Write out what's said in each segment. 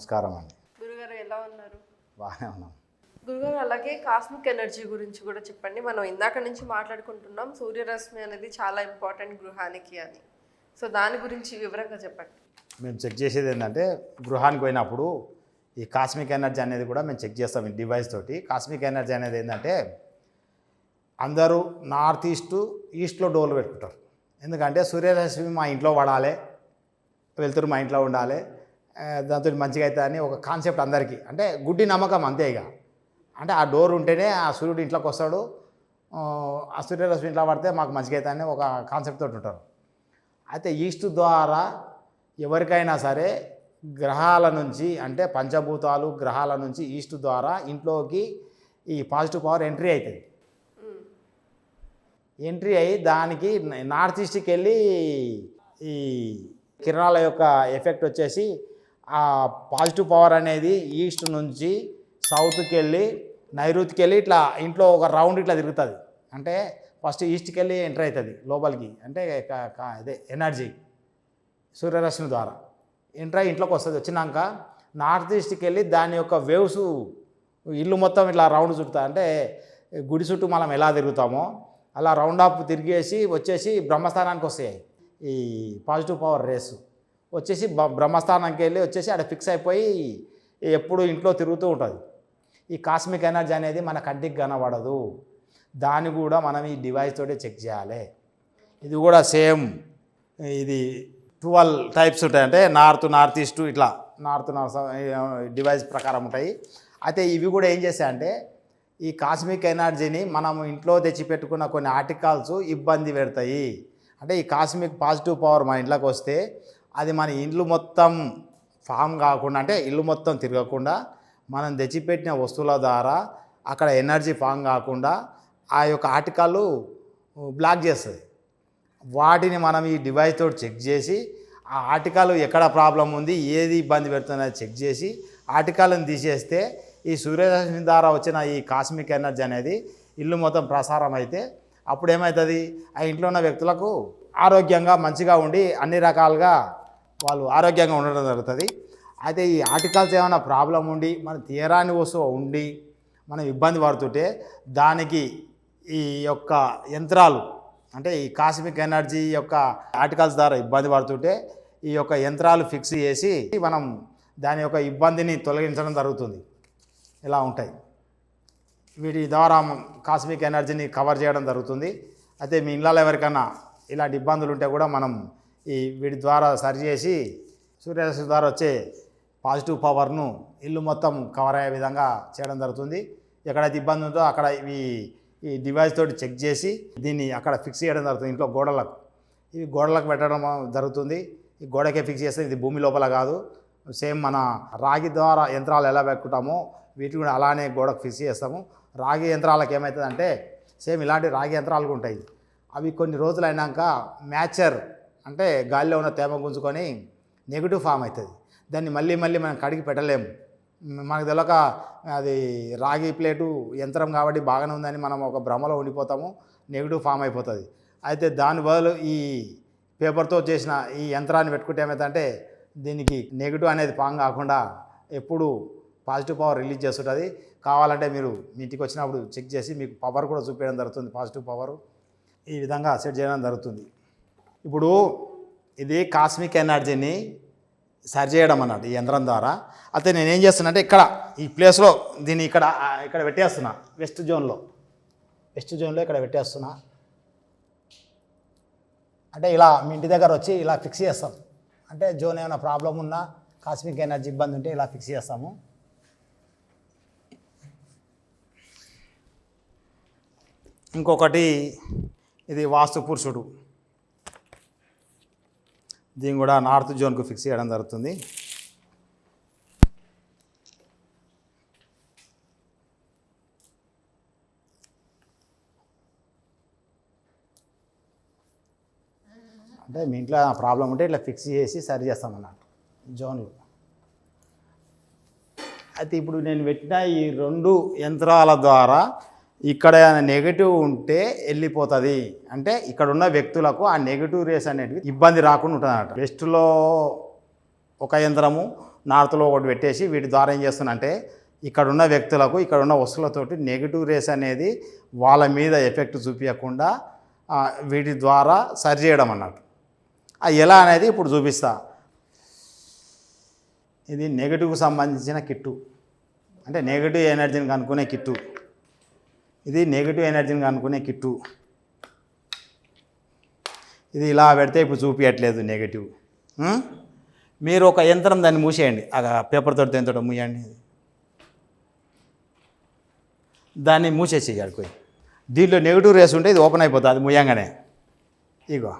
నమస్కారం అండి. గురుగారు ఎలా ఉన్నారు? బాగానే ఉన్నాం. గురుగారు అలాగే కాస్మిక్ ఎనర్జీ గురించి కూడా చెప్పండి. మనం ఇందాక నుంచి మాట్లాడుకుంటున్నాం సూర్యరశ్మి అనేది చాలా ఇంపార్టెంట్ గృహానికి అని. సో దాని గురించి వివరంగా చెప్పండి. మేము చెక్ చేసేది ఏంటంటే గృహానికి పోయినప్పుడు ఈ కాస్మిక్ ఎనర్జీ అనేది కూడా మేము చెక్ చేస్తాం ఈ డివైస్ తోటి. కాస్మిక్ ఎనర్జీ అనేది ఏంటంటే అందరూ నార్త్ ఈస్ట్ ఈస్ట్లో డోర్లు పెట్టుకుంటారు. ఎందుకంటే సూర్యరశ్మి మా ఇంట్లో పడాలి వెళ్తురు మా ఇంట్లో ఉండాలి. దాంతో మంచిగా అవుతుంది అని ఒక కాన్సెప్ట్ అందరికీ. అంటే గుడ్డి నమ్మకం అంతే ఇక. అంటే ఆ డోర్ ఉంటేనే ఆ సూర్యుడు ఇంట్లోకి వస్తాడు. ఆ, సూర్యరశ్మి ఇంట్లో పడితే మాకు మంచిగా అవుతుంది అని ఒక కాన్సెప్ట్ తోటి ఉంటారు. అయితే ఈస్ట్ ద్వారా ఎవరికైనా సరే గ్రహాల నుంచి అంటే పంచభూతాలు గ్రహాల నుంచి ఈస్ట్ ద్వారా ఇంట్లోకి ఈ పాజిటివ్ పవర్ ఎంట్రీ అవుతుంది. ఎంట్రీ అయ్యి దానికి నార్త్ ఈస్ట్కి వెళ్ళి ఈ కిరణాల యొక్క ఎఫెక్ట్ వచ్చేసి ఆ పాజిటివ్ పవర్ అనేది ఈస్ట్ నుంచి సౌత్కి వెళ్ళి నైరుతికి వెళ్ళి ఇట్లా ఇంట్లో ఒక రౌండ్ ఇట్లా తిరుగుతుంది. అంటే ఫస్ట్ ఈస్ట్కి వెళ్ళి ఎంటర్ అవుతుంది లోపలికి. అంటే అదే ఎనర్జీ సూర్యరశ్మి ద్వారా. ఎంటర్ అయ్యి ఇంట్లోకి వస్తుంది. వచ్చినాక నార్త్ ఈస్ట్కి వెళ్ళి దాని యొక్క వేవ్స్ ఇల్లు మొత్తం ఇట్లా రౌండ్ చుట్టుతా అంటే గుడి చుట్టూ మనం ఎలా తిరుగుతామో అలా రౌండ్ అప్ తిరిగేసి వచ్చేసి బ్రహ్మస్థానానికి వస్తాయి. ఈ పాజిటివ్ పవర్ రేసు. వచ్చేసి బ- బ్రహ్మస్థానానికి వెళ్ళి వచ్చేసి అక్కడ ఫిక్స్ అయిపోయి ఎప్పుడు ఇంట్లో తిరుగుతూ ఉంటుంది. ఈ కాస్మిక్ ఎనర్జీ అనేది మన కంటికి కనబడదు. దాన్ని కూడా మనం ఈ డివైస్ తోటి చెక్ చేయాలి. ఇది కూడా సేమ్ ఇది ట్వెల్వ్ టైప్స్ ఉంటాయి. అంటే నార్త్ నార్త్ ఈస్ట్ ఇట్లా. నార్త్ నార్త్ డివైస్ ప్రకారం ఉంటాయి. అయితే ఇవి కూడా ఏం చేస్తాయంటే ఈ కాస్మిక్ ఎనర్జీని మనం ఇంట్లో తెచ్చిపెట్టుకున్న కొన్ని ఆర్టికల్స్ ఇబ్బంది పెడతాయి. అంటే ఈ కాస్మిక్ పాజిటివ్ పవర్ మా ఇంట్లోకి వస్తే అది మన ఇల్లు మొత్తం ఫామ్ కాకుండా అంటే ఇల్లు మొత్తం తిరగకుండా మనం తెచ్చిపెట్టిన వస్తువుల ద్వారా అక్కడ ఎనర్జీ ఫామ్ కాకుండా ఆ యొక్క ఆటికాలు బ్లాక్ చేస్తుంది. వాటిని మనం ఈ డివైస్ తోటి చెక్ చేసి ఆ ఆర్టికల్ ఎక్కడ ప్రాబ్లం ఉంది ఏది ఇబ్బంది పెడుతుందో చెక్ చేసి ఆటికాలను తీసేస్తే ఈ సూర్యరశ్మి ద్వారా వచ్చిన ఈ కాస్మిక్ ఎనర్జీ అనేది ఇల్లు మొత్తం ప్రసారం అయితే అప్పుడు ఏమవుతుంది ఆ ఇంట్లో ఉన్న వ్యక్తులకు ఆరోగ్యంగా మంచిగా ఉండి అన్ని రకాలుగా వాళ్ళు ఆరోగ్యంగా ఉండడం జరుగుతుంది. అయితే ఈ ఆర్టికల్స్ ఏమైనా ప్రాబ్లం ఉండి మన తీరాని వస్తువు ఉండి మనం ఇబ్బంది పడుతుంటే దానికి ఈ యొక్క యంత్రాలు అంటే ఈ కాస్మిక్ ఎనర్జీ యొక్క ఆర్టికల్స్ ద్వారా ఇబ్బంది పడుతుంటే ఈ యొక్క యంత్రాలు ఫిక్స్ చేసి మనం దాని యొక్క ఇబ్బందిని తొలగించడం జరుగుతుంది. ఇలా ఉంటాయి. వీటి ద్వారా కాస్మిక్ ఎనర్జీని కవర్ చేయడం జరుగుతుంది. అయితే మీ ఇళ్ళలో ఎవరికైనా ఇలాంటి ఇబ్బందులు ఉంటే కూడా మనం ఈ వీటి ద్వారా సరిచేసి సూర్యరశ్మి ద్వారా వచ్చే పాజిటివ్ పవర్ను ఇల్లు మొత్తం కవర్ అయ్యే విధంగా చేయడం జరుగుతుంది. ఎక్కడైతే ఇబ్బంది ఉందో అక్కడ ఇవి ఈ డివైస్ తోటి చెక్ చేసి దీన్ని అక్కడ ఫిక్స్ చేయడం జరుగుతుంది ఇంట్లో గోడలకు. ఇవి గోడలకు పెట్టడం జరుగుతుంది. ఈ గోడకే ఫిక్స్ చేస్తే ఇది భూమి లోపల కాదు. సేమ్ మన రాగి ద్వారా యంత్రాలు ఎలా పెట్టుకుంటామో వీటిని కూడా అలానే గోడకు ఫిక్స్ చేస్తాము. రాగి యంత్రాలకు ఏమవుతుందంటే సేమ్ ఇలాంటి రాగి యంత్రాలు ఉంటాయి. అవి కొన్ని రోజులు అయినాక మ్యాచర్ అంటే గాలిలో ఉన్న తేమ గుంజుకొని నెగిటివ్ ఫామ్ అవుతుంది. దాన్ని మళ్ళీ మళ్ళీ మనం కడిగి పెట్టలేము. మనకు తెలియక అది రాగి ప్లేటు యంత్రం కాబట్టి బాగానే ఉందని మనం ఒక భ్రమలో ఉండిపోతాము. నెగిటివ్ ఫామ్ అయిపోతుంది. అయితే దాని బదులు ఈ పేపర్తో చేసిన ఈ యంత్రాన్ని పెట్టుకుంటే ఏమైందంటే దీనికి నెగిటివ్ అనేది ఫామ్ కాకుండా ఎప్పుడు పాజిటివ్ పవర్ రిలీజ్ చేస్తుంటుంది. కావాలంటే మీరు మీ ఇంటికి వచ్చినప్పుడు చెక్ చేసి మీకు పవర్ కూడా చూపించడం జరుగుతుంది. పాజిటివ్ పవర్ ఈ విధంగా సెట్ చేయడం జరుగుతుంది. ఇప్పుడు ఇది కాస్మిక్ ఎనర్జీని సరి చేయడం అన్నట్టు ఈ యంత్రం ద్వారా. అయితే నేను ఏం చేస్తున్నా అంటే ఇక్కడ ఈ ప్లేస్లో దీన్ని ఇక్కడ ఇక్కడ పెట్టేస్తున్నా వెస్ట్ జోన్లో. వెస్ట్ జోన్లో ఇక్కడ పెట్టేస్తున్నా. అంటే ఇలా మీ ఇంటి దగ్గర వచ్చి ఇలా ఫిక్స్ చేస్తాం. అంటే జోన్ ఏమైనా ప్రాబ్లం ఉన్నా కాస్మిక్ ఎనర్జీ ఇబ్బంది ఉంటే ఇలా ఫిక్స్ చేస్తాము. ఇంకొకటి ఇది వాస్తు పురుషుడు. దీన్ని కూడా నార్త్ జోన్కు ఫిక్స్ చేయడం జరుగుతుంది. అంటే మీ ఇంట్లో ప్రాబ్లం ఉంటే ఇట్లా ఫిక్స్ చేసి సరి చేస్తామన్నట్టు జోన్లు. అయితే ఇప్పుడు నేను పెట్టిన ఈ రెండు యంత్రాల ద్వారా ఇక్కడ నెగిటివ్ ఉంటే వెళ్ళిపోతుంది. అంటే ఇక్కడ ఉన్న వ్యక్తులకు ఆ నెగిటివ్ రేస్ అనేటివి ఇబ్బంది రాకుండా ఉంటుంది అన్నమాట వెస్ట్లో ఒక యంత్రము నార్త్లో ఒకటి పెట్టేసి వీటి ద్వారా ఏం చేస్తుందంటే ఇక్కడున్న వ్యక్తులకు ఇక్కడ ఉన్న వస్తువులతోటి నెగిటివ్ రేస్ అనేది వాళ్ళ మీద ఎఫెక్ట్ చూపించకుండా వీటి ద్వారా సరి చేయడం అన్నట్టు అది ఎలా అనేది ఇప్పుడు చూపిస్తా. ఇది నెగిటివ్కి సంబంధించిన కిట్టు. అంటే నెగిటివ్ ఎనర్జీని కనుక్కునే కిట్టు. ఇది నెగిటివ్ ఎనర్జీని అనుకునే కిట్టు. ఇది ఇలా పెడితే ఇప్పుడు చూపించట్లేదు నెగిటివ్ మీరు ఒక యంత్రం దాన్ని మూసేయండి. ఆ పేపర్ తోటి దేనితో మూయండి. దాన్ని మూసేసేయాలి పోయి. దీంట్లో నెగిటివ్ రేస్ ఉంటే ఇది ఓపెన్ అయిపోతుంది అది ముయ్యంగానే ఇగో.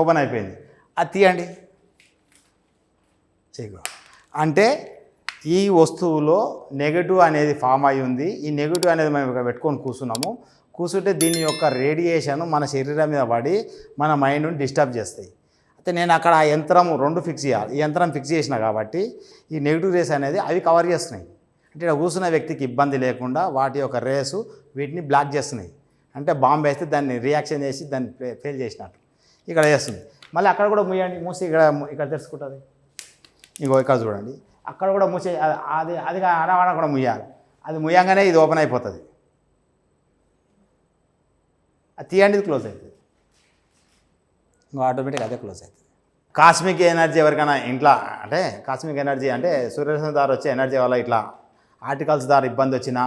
ఓపెన్ అయిపోయింది. అది తీయండి. ఇగో. అంటే ఈ వస్తువులో నెగటివ్ అనేది ఫామ్ అయి ఉంది. ఈ నెగటివ్ అనేది మేము ఇక్కడ పెట్టుకొని కూర్చున్నాము. కూర్చుంటే దీని యొక్క రేడియేషన్ మన శరీరం మీద పడి మన మైండ్ని డిస్టర్బ్ చేస్తాయి. అయితే నేను అక్కడ ఆ యంత్రం రెండు ఫిక్స్ చేయాలి. ఈ యంత్రం ఫిక్స్ చేసిన కాబట్టి ఈ నెగిటివ్ రేస్ అనేది అవి కవర్ చేస్తున్నాయి. అంటే ఇక్కడ కూర్చున్న వ్యక్తికి ఇబ్బంది లేకుండా వాటి యొక్క రేసు వీటిని బ్లాక్ చేస్తున్నాయి. అంటే బాంబు వేస్తే దాన్ని రియాక్షన్ చేసి దాన్ని ఫెయిల్ చేసినట్టు. ఇక్కడ చేస్తుంది మళ్ళీ అక్కడ కూడా మూయండి మూసి ఇక్కడ ఇక్కడ తెలుసుకుంటుంది ఇంకో ఇక్కడ చూడండి. అక్కడ కూడా మూసే అది- అది ఆడవాడ కూడా ముయ్యాలి అది ముయ్యంగానే ఇది ఓపెన్ అయిపోతుంది. అది తీయండి క్లోజ్ అవుతుంది ఇంకో ఆటోమేటిక్ అదే క్లోజ్ అవుతుంది కాస్మిక్ ఎనర్జీ ఎవరికైనా ఇంట్లో అంటే కాస్మిక్ ఎనర్జీ అంటే సూర్యరశ్మి ద్వారా వచ్చే ఎనర్జీ వల్ల ఇట్లా ఆర్టికల్స్ ద్వారా ఇబ్బంది వచ్చినా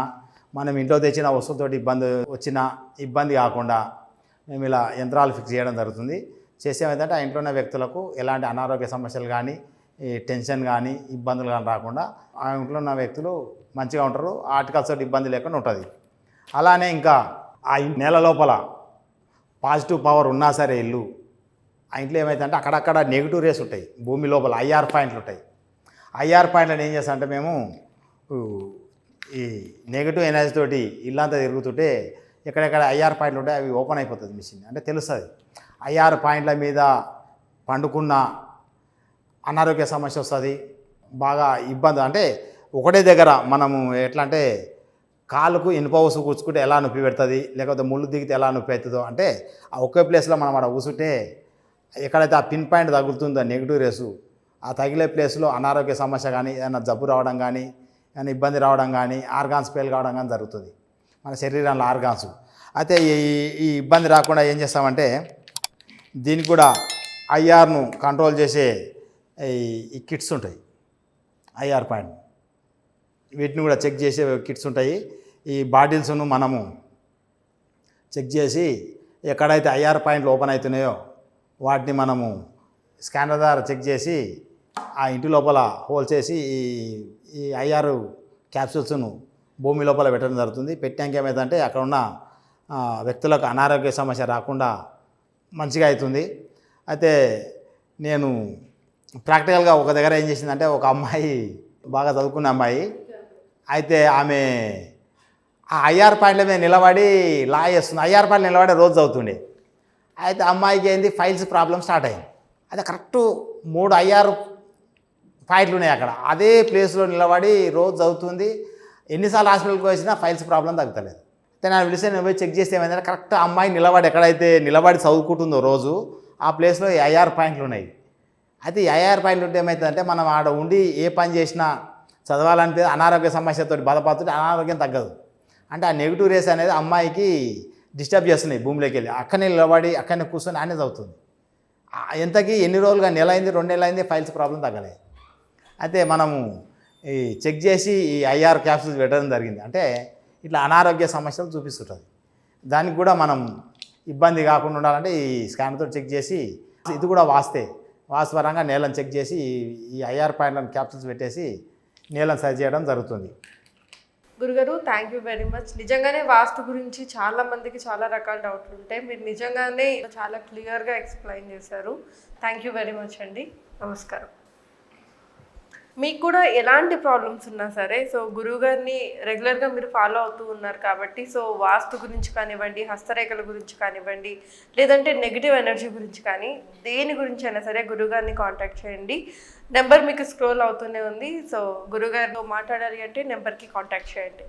మనం ఇంట్లో తెచ్చిన వస్తువులతోటి ఇబ్బంది వచ్చినా ఇబ్బంది కాకుండా మేము ఇలా యంత్రాలు ఫిక్స్ చేయడం జరుగుతుంది. చేసేమేంటంటే ఆ ఇంట్లో ఉన్న వ్యక్తులకు ఎలాంటి అనారోగ్య సమస్యలు కానీ ఈ టెన్షన్ కానీ ఇబ్బందులు కానీ రాకుండా ఆ ఇంట్లో ఉన్న వ్యక్తులు మంచిగా ఉంటారు ఆర్టికల్స్ తోటి ఇబ్బంది లేకుండా ఉంటుంది. అలానే ఇంకా ఆ నెల లోపల పాజిటివ్ పవర్ ఉన్నా సరే ఇల్లు ఆ ఇంట్లో ఏమైతుందంటే అక్కడక్కడ నెగిటివ్ రేస్ ఉంటాయి. భూమి లోపల ఐఆర్ పాయింట్లు ఉంటాయి. ఐఆర్ పాయింట్లను ఏం చేస్తామంటే మేము ఈ నెగిటివ్ ఎనర్జీ తోటి ఇల్లంతా తిరుగుతుంటే ఎక్కడెక్కడ ఐఆర్ పాయింట్లు ఉంటాయి అవి ఓపెన్ అయిపోతుంది మిషన్. అంటే తెలుస్తుంది. ఐఆర్ పాయింట్ల మీద పండుకున్న అనారోగ్య సమస్య వస్తుంది బాగా ఇబ్బంది. అంటే ఒకటే దగ్గర మనము ఎట్లా అంటే కాలుకు ఇనుప ఉసు కూర్చుకుంటే ఎలా నొప్పి పెడుతుంది లేకపోతే ముళ్ళు దిగితే ఎలా నొప్పి అవుతుందో. అంటే ఆ ఒకే ప్లేస్లో మనం అక్కడ కూసుంటే ఎక్కడైతే ఆ పిన్ పాయింట్ తగులుతుందో నెగిటివ్ రేసు ఆ తగిలే ప్లేస్లో అనారోగ్య సమస్య కానీ ఏదైనా జబ్బు రావడం కానీ ఏదైనా ఇబ్బంది రావడం కానీ ఆర్గాన్స్ ఫెయిల్ కావడం కానీ జరుగుతుంది. మన శరీరంలో ఆర్గాన్స్. అయితే ఈ ఈ ఇబ్బంది రాకుండా ఏం చేస్తామంటే దీనికి కూడా ఐఆర్ను కంట్రోల్ చేసే ఈ- కిట్స్ ఉంటాయి. IR point. వీటిని కూడా చెక్ చేసే కిట్స్ ఉంటాయి. ఈ బాటిల్స్ను మనము చెక్ చేసి ఎక్కడైతే ఐఆర్ పాయింట్లు ఓపెన్ అవుతున్నాయో వాటిని మనము స్కానర్ ద్వారా చెక్ చేసి ఆ ఇంటి లోపల హోల్ చేసి ఈ ఈ ఐఆర్ క్యాప్సూల్స్ను భూమి లోపల పెట్టడం జరుగుతుంది. పెట్టాక ఏమైందంటే అక్కడ ఉన్న వ్యక్తులకు అనారోగ్య సమస్య రాకుండా మంచిగా అవుతుంది. అయితే నేను ప్రాక్టికల్గా ఒక దగ్గర ఏం చేసిందంటే ఒక అమ్మాయి బాగా చదువుకున్న అమ్మాయి. అయితే ఆమె ఆ ఐఆర్ పాయింట్ల మీద నిలబడి లా చేస్తుంది. ఐఆర్ పాయింట్ నిలబడి రోజు చదువుతుండే. అయితే అమ్మాయికి ఏంది? ఫైల్స్ ప్రాబ్లం స్టార్ట్ అయింది అయితే కరెక్ట్ మూడు ఐఆర్ పాయింట్లు ఉన్నాయి అక్కడ. అదే ప్లేస్లో నిలబడి రోజు చదువుతుంది. ఎన్నిసార్లు హాస్పిటల్కి వచ్చినా ఫైల్స్ ప్రాబ్లం తగ్గుతలేదు. అయితే నేను పిలిస్తే నేను పోయి చెక్ చేస్తే ఏమైందంటే కరెక్ట్ అమ్మాయి నిలబడి ఎక్కడైతే నిలబడి చదువుకుంటుందో రోజు ఆ ప్లేస్లో ఐఆర్ పాయింట్లు ఉన్నాయి. అయితే ఐఆర్ పాయింట్లు ఉంటే ఏమవుతుందంటే మనం ఆడ ఉండి ఏ పని చేసినా చదవాలంటే అనారోగ్య సమస్యతో బాధపడుతుంటే అనారోగ్యం తగ్గదు. అంటే ఆ నెగిటివ్ రేస్ అనేది అమ్మాయికి డిస్టర్బ్ చేస్తున్నాయి భూమిలోకి వెళ్ళి. అక్కడనే నిలబడి అక్కడనే కూర్చొని ఆనే చదువుతుంది. ఎంతకీ ఎంతకి ఎన్ని రోజులుగా నెల అయింది రెండు నెలలు అయింది ఫైల్స్ ప్రాబ్లం తగ్గలేదు. అయితే మనము ఈ చెక్ చేసి ఈ ఐఆర్ క్యాప్సూల్స్ పెట్టడం జరిగింది. అంటే ఇట్లా అనారోగ్య సమస్యలు చూపిస్తుంటుంది. దానికి కూడా మనం ఇబ్బంది కాకుండా ఉండాలంటే ఈ స్కానర్తో చెక్ చేసి ఇది కూడా వాస్తే. వాస్తవరంగా నేలను చెక్ చేసి ఈ- ఐఆర్ పాయింట్లను క్యాప్సూల్స్ పెట్టేసి నేలను సరి చేయడం జరుగుతుంది. గురుగారు థ్యాంక్ యూ వెరీ మచ్ నిజంగానే వాస్తు గురించి చాలా మందికి చాలా రకాల డౌట్లు ఉంటాయి. మీరు నిజంగానే చాలా క్లియర్గా ఎక్స్ప్లెయిన్ చేశారు. థ్యాంక్ యూ వెరీ మచ్ అండి. నమస్కారం. మీకు కూడా ఎలాంటి ప్రాబ్లమ్స్ ఉన్నా సరే సో గురువుగారిని రెగ్యులర్గా మీరు ఫాలో అవుతూ ఉన్నారు కాబట్టి సో వాస్తు గురించి కానివ్వండి హస్తరేఖల గురించి కానివ్వండి లేదంటే నెగిటివ్ ఎనర్జీ గురించి కానీ దేని గురించి అయినా సరే గురువుగారిని కాంటాక్ట్ చేయండి. నెంబర్ మీకు స్క్రోల్ అవుతూనే ఉంది. సో గురుగారితో మాట్లాడాలి అంటే నెంబర్కి కాంటాక్ట్ చేయండి.